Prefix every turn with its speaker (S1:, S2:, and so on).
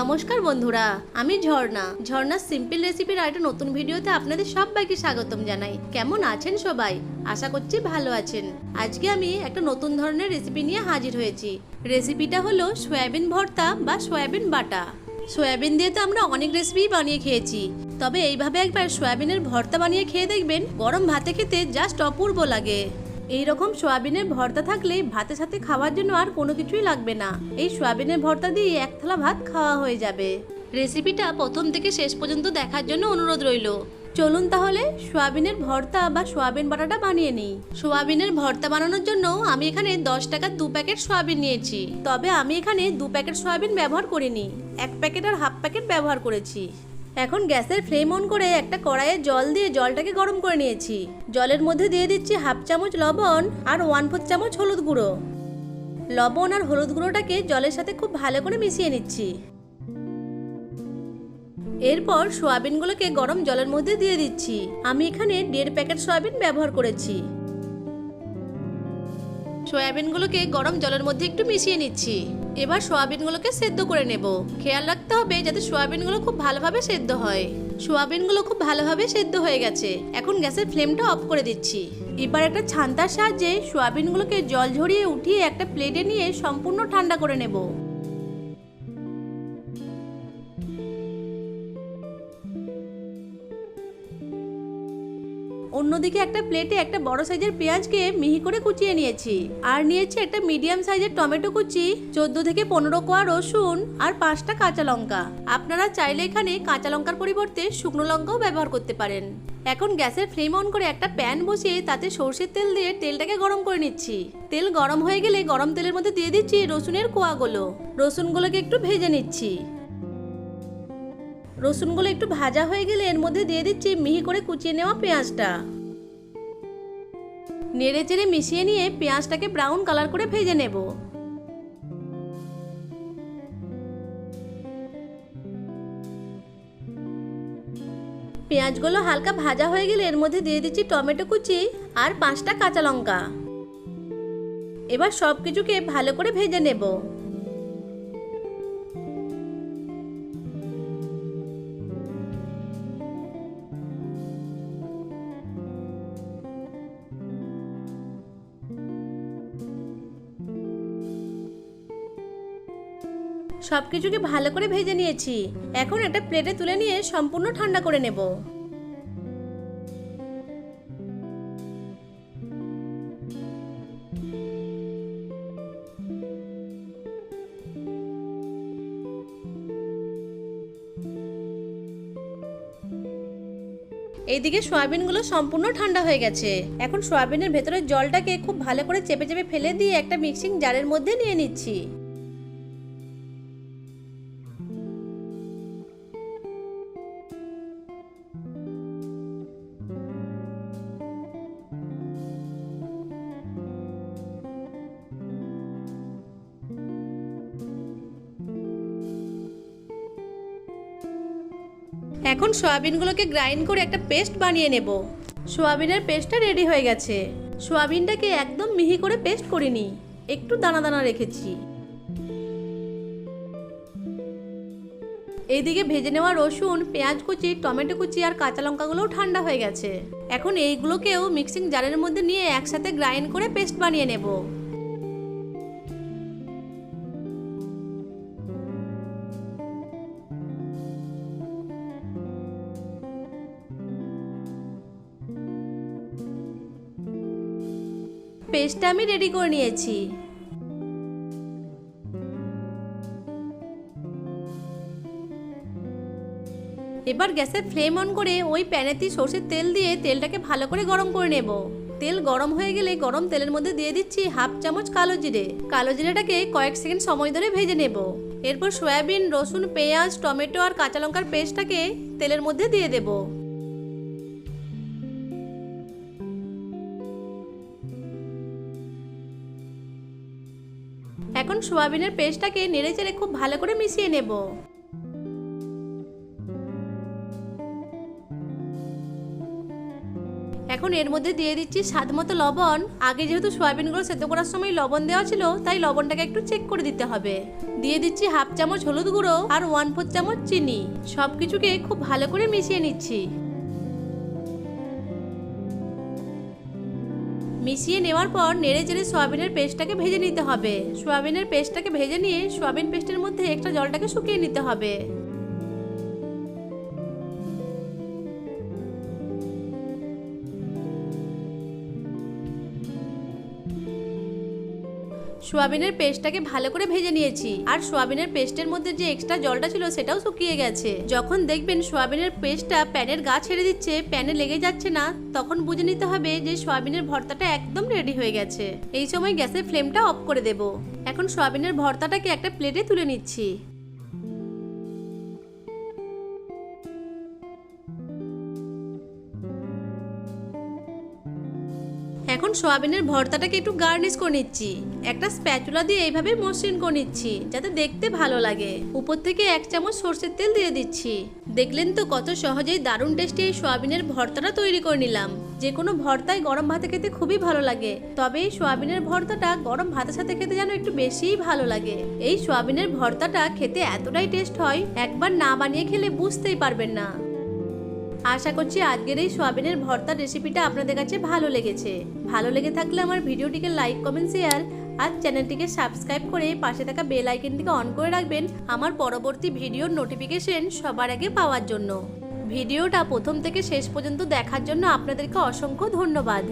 S1: নমস্কার বন্ধুরা, আমি ঝর্ণা। ঝর্ণার সিম্পল রেসিপির আরেকটা নতুন ভিডিওতে আপনাদের সবাইকে স্বাগতম জানাই। কেমন আছেন সবাই? আশা করছি ভালো আছেন। আজকে আমি একটা নতুন ধরনের রেসিপি নিয়ে হাজির হয়েছি। রেসিপিটা হলো সয়াবিন ভর্তা বা সয়াবিন বাটা। সয়াবিন দিয়ে তো আমরা অনেক রেসিপি বানিয়ে খেয়েছি। তবে এইভাবে একবার সয়াবিনের ভর্তা বানিয়ে খেয়ে দেখবেন, গরম ভাতে খেতে জাস্ট অপূর্ব লাগে। এই রকম সোয়াবিনের ভর্তা থাকলে ভাতের সাথে খাওয়ার জন্য আর কোনো কিছুই লাগবে না। এই সোয়াবিনের ভর্তা দিয়ে এক থালা ভাত খাওয়া হয়ে যাবে। রেসিপিটা প্রথম থেকে শেষ পর্যন্ত দেখার জন্য অনুরোধ রইল। চলুন তাহলে সোয়াবিনের ভর্তা বা সোয়াবিন বাটাটা বানিয়ে নিই। সোয়াবিনের ভর্তা বানানোর জন্য আমি এখানে দশ টাকার দু প্যাকেট সোয়াবিন নিয়েছি। তবে আমি এখানে দু প্যাকেট সোয়াবিন ব্যবহার করিনি। এক প্যাকেট আর হাফ প্যাকেট ব্যবহার করেছি। এখন গ্যাসের ফ্লেম অন করে একটা কড়াইয়ে জল দিয়ে জলটাকে গরম করে নিয়েছি। জলের মধ্যে দিয়ে দিচ্ছি হাফ চামচ লবণ আর ওয়ান ফোর চামচ হলুদ গুঁড়ো। লবণ আর হলুদ গুঁড়োটাকে জলের সাথে খুব ভালো করে মিশিয়ে নিচ্ছি। এরপর সোয়াবিনগুলোকে গরম জলের মধ্যে দিয়ে দিচ্ছি। আমি এখানে দেড় প্যাকেট সয়াবিন ব্যবহার করেছি। সয়াবিনগুলোকে গরম জলের মধ্যে একটু মিশিয়ে নিচ্ছি। এবার সয়াবিনগুলোকে সেদ্ধ করে নেব। খেয়াল রাখতে হবে যাতে সয়াবিনগুলো খুব ভালোভাবে সেদ্ধ হয়। সোয়াবিনগুলো খুব ভালোভাবে সেদ্ধ হয়ে গেছে। এখন গ্যাসের ফ্লেমটা অফ করে দিচ্ছি। এবার একটা ছান্তার সাহায্যে সোয়াবিনগুলোকে জল ঝরিয়ে উঠিয়ে একটা প্লেটে নিয়ে সম্পূর্ণ ঠান্ডা করে নেব। অন্যদিকে একটা প্লেটে একটা বড় সাইজের পেঁয়াজকে মিহি করে কুচিয়ে নিয়েছি। আর নিয়েছি একটা মিডিয়াম সাইজের টমেটো কুচি, চোদ্দ থেকে পনেরো কোয়া রসুন আর পাঁচটা কাঁচা লঙ্কা। আপনারা চাইলে এখানে কাঁচা লঙ্কার পরিবর্তে শুকনো লঙ্কাও ব্যবহার করতে পারেন। এখন গ্যাসের ফ্লেম অন করে একটা প্যান বসিয়ে তাতে সর্ষের তেল দিয়ে তেলটাকে গরম করে নিচ্ছি। তেল গরম হয়ে গেলে গরম তেলের মধ্যে দিয়ে দিচ্ছি রসুনের কোয়াগুলো। রসুনগুলোকে একটু ভেজে নিচ্ছি। রসুনগুলো একটু ভাজা হয়ে গেলে এর মধ্যে দিয়ে দিচ্ছি মিহি করে কুচিয়ে নেওয়া পেঁয়াজটা। নেড়ে চেড়ে মিশিয়ে নিয়ে পেঁয়াজটাকে ব্রাউন কালার করে ভেজে নেব। পেঁয়াজগুলো হালকা ভাজা হয়ে গেলে এর মধ্যে দিয়ে দিচ্ছি টমেটো কুচি আর পাঁচটা কাঁচা লঙ্কা। এবার সব কিছুকে ভালো করে ভেজে নেব। সব কিছুকে ভালো করে ভেজে নিয়েছি। এখন একটা প্লেটে তুলে নিয়ে সম্পূর্ণ ঠান্ডা করে নেব। এইদিকে সয়াবিনগুলো সম্পূর্ণ ঠান্ডা হয়ে গেছে। এখন সয়াবিনের ভেতরের জলটাকে খুব ভালো করে চেপে চেপে ফেলে দিয়ে একটা মিক্সিং জারের মধ্যে নিয়ে নিচ্ছি। এখন সয়াবিনগুলোকে গ্রাইন্ড করে একটা পেস্ট বানিয়ে নেব। সোয়াবিনের পেস্টটা রেডি হয়ে গেছে। সোয়াবিনটাকে একদম মিহি করে পেস্ট করিনি একটু দানা দানা রেখেছি। এইদিকে ভেজে নেওয়া রসুন, পেঁয়াজ কুচি, টমেটো কুচি আর কাঁচা লঙ্কাগুলোও ঠান্ডা হয়ে গেছে। এখন এইগুলোকেও মিক্সিং জারের মধ্যে নিয়ে একসাথে গ্রাইন্ড করে পেস্ট বানিয়ে নেব। পেস্টটা আমি রেডি করে নিয়েছি। এবার গ্যাসের ফ্লেম অন করে ওই প্যানেতে সর্ষের তেল দিয়ে তেলটাকে ভালো করে গরম করে নেব। তেল গরম হয়ে গেলে গরম তেলের মধ্যে দিয়ে দিচ্ছি হাফ চামচ কালো জিরে। কালো জিরেটাকে কয়েক সেকেন্ড সময় ধরে ভেজে নেব। এরপর সয়াবিন, রসুন, পেঁয়াজ, টমেটো আর কাঁচা লঙ্কার পেস্টটাকে তেলের মধ্যে দিয়ে দেবো। এখন সোয়াবিনের পেস্টটাকে নেড়ে চেড়ে খুব ভালো করে মিশিয়ে নেব। এখন এর মধ্যে দিয়ে দিচ্ছি স্বাদ মতো লবণ। আগে যেহেতু সয়াবিনগুলো সেদ্ধ করার সময় লবণ দেওয়া ছিল, তাই লবণটাকে একটু চেক করে দিতে হবে। দিয়ে দিচ্ছি হাফ চামচ হলুদ গুঁড়ো আর ওয়ান ফোর চামচ চিনি। সব কিছুকে খুব ভালো করে মিশিয়ে নিচ্ছি। মিশিয়ে নেওয়ার পর নেড়ে চেড়ে সোয়াবিনের পেস্টটাকে ভেজে নিতে হবে। সোয়াবিনের পেস্টটাকে ভেজে নিয়ে সোয়াবিন পেস্টের মধ্যে একটা জলটাকে শুকিয়ে নিতে হবে। সোয়াবিনের পেস্টটাকে ভালো করে ভেজে নিয়েছি। আর সোয়াবিনের পেস্টের মধ্যে যে এক্সট্রা জলটা ছিল সেটাও শুকিয়ে গেছে। যখন দেখবেন সোয়াবিনের পেস্টটা প্যানের গা ছেড়ে দিচ্ছে, প্যানে লেগে যাচ্ছে না, তখন বুঝে নিতে হবে যে সোয়াবিনের ভর্তাটা একদম রেডি হয়ে গেছে। এই সময় গ্যাসের ফ্লেমটা অফ করে দেব। এখন সোয়াবিনের ভর্তাটাকে একটা প্লেটে তুলে নিচ্ছি। এখন সোয়াবিনের ভর্তাটাকে একটু গার্নিশ করে নিচ্ছি। একটা স্প্যাচুলা দিয়ে এইভাবে মসৃণ করে নিচ্ছি, যাতে দেখতে ভালো লাগে। উপর থেকে এক চামচ সর্ষের তেল দিয়ে দিচ্ছি। দেখলেন তো কত সহজেই দারুণ টেস্টি এই সোয়াবিনের ভর্তাটা তৈরি করে নিলাম। যে কোনো ভর্তায় গরম ভাতে খেতে খুবই ভালো লাগে, তবে এই সোয়াবিনের ভর্তাটা গরম ভাতের সাথে খেতে যেন একটু বেশিই ভালো লাগে। এই সোয়াবিনের ভর্তাটা খেতে এতটাই টেস্ট হয়, একবার না বানিয়ে খেলে বুঝতেই পারবেন না। আশা করছি আজকের এই সোয়াবিনের ভর্তার রেসিপিটা আপনাদের কাছে ভালো লেগেছে। ভালো লেগে থাকলে আমার ভিডিওটিকে লাইক কমেন্ট শেয়ার আর চ্যানেলটিকে সাবস্ক্রাইব করে পাশে থাকা বেল আইকনটিকে অন করে রাখবেন আমার পরবর্তী ভিডিওর নোটিফিকেশন সবার আগে পাওয়ার জন্য। ভিডিওটা প্রথম থেকে শেষ পর্যন্ত দেখার জন্য আপনাদেরকে অসংখ্য ধন্যবাদ।